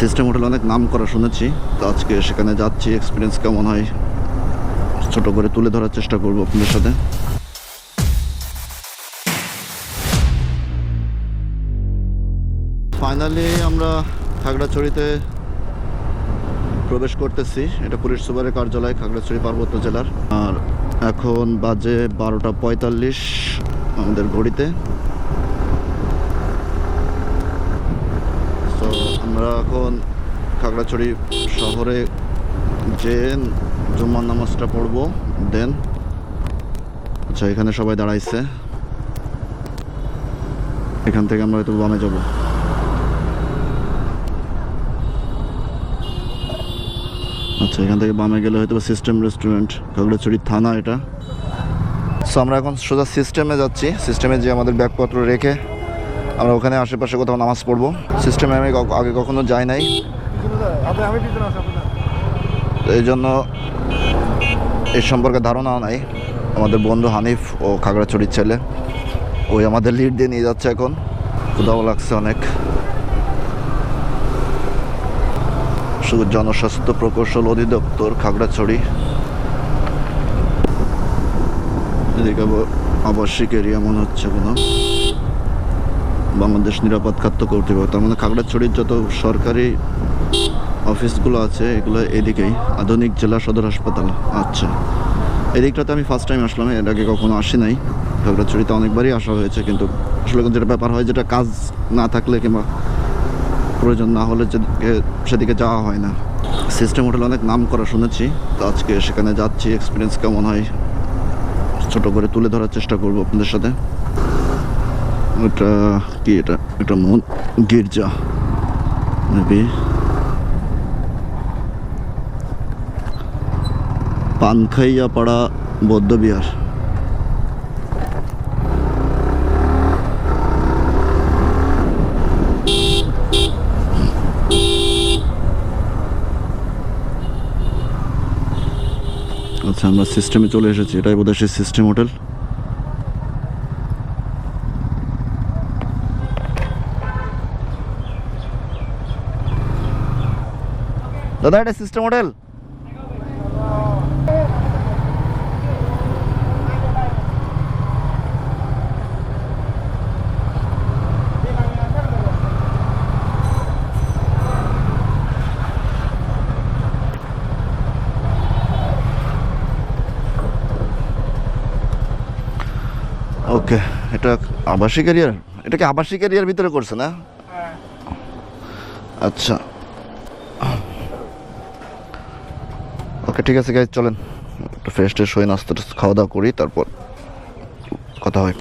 System hotel অনেক নাম করা শুনেছি। তো আজকে সেখানে যাচ্ছি এক্সপিরিয়েন্স কেমন হয়? ছোট করে তুলে ধরার চেষ্টা করব আপনাদের সাথে। ফাইনালি আমরা খাগড়াছড়িতে প্রবেশ করতেছি। এটা পুলিশ সুপারের কার্যালয়, খাগড়াছড়ি পার্বত্য জেলার। আর এখন বাজে বারোটা পঁয়তাল্লিশ আমাদের ঘড়িতে তো আমরা এখন খাগড়াছড়ি শহরে যে জুম্মার নামাজটা পড়ব, দেন আচ্ছা এখানে সবাই দাঁড়াইছে। এখান থেকে আমরা হয়তো বামে যাব। আচ্ছা এখান থেকে বামে গেলে হয়তো সিস্টেম রেস্টুরেন্ট, খাগড়াছড়ি থানা এটা। সো আমরা এখন সোজা সিস্টেমে যাচ্ছি। সিস্টেমে যে আমাদের ব্যাগপত্র রেখে আমরা ওখানে আশেপাশে কোথাও নামাজ পড়ব। সিস্টেমে আমি আগে কখনো যাই নাই। এই জন্য এই সম্পর্কে ধারণাও নাই। আমাদের বন্ধু হানিফ ও খাগড়াছড়ির ছেলে, ওই আমাদের লিড দিয়ে নিয়ে যাচ্ছে এখন। ক্ষুদাও লাগছে অনেক। শুধু জনস্বাস্থ্য প্রকৌশল অধিদপ্তর খাগড়াছড়ি। এদিকে আবাসিক এরিয়া মনে হচ্ছে কোনো। বাংলাদেশ নিরাপদ খাদ্য কর্তৃপক্ষ। তার মানে খাগড়াছড়ির যত সরকারি অফিসগুলো আছে, এগুলো এদিকেই। আধুনিক জেলা সদর হাসপাতাল। আচ্ছা। এদিকটাতে আমি ফার্স্ট টাইম আসলাম, এর আগে কখনো আসি নাই। খাগড়াছড়িতে অনেকবারই আসা হয়েছে, কিন্তু আসলে যেটা ব্যাপার হয়, যেটা কাজ না থাকলে কিংবা প্রয়োজন না হলে যেদিকে সেদিকে যাওয়া হয় না। সিস্টেম হোটেল অনেক নাম করা শুনেছি। তো আজকে সেখানে যাচ্ছি এক্সপিরিয়েন্স কেমন হয়? ছোট করে তুলে ধরার চেষ্টা করব আপনাদের সাথে। এটা কি এটা? এটা মন গির্জা। মেবি। পানখাইয়া পাড়া বৌদ্ধবিহার। আচ্ছা আমরা সিস্টেমে চলে এসেছি। এটাই বোধহয় সেই সিস্টেম হোটেল দাদা এটা সিস্টেম হোটেল ওকে এটা আবাসিক এরিয়ার এটা কি আবাসিক এরিয়ার ভিতরে করছে না? আচ্ছা। ওকে ঠিক আছে গাই চলেন। একটু ফ্রেশ ট্রেশ হয়ে নাস্তা খাওয়া দাওয়া করি, তারপর কথা হয়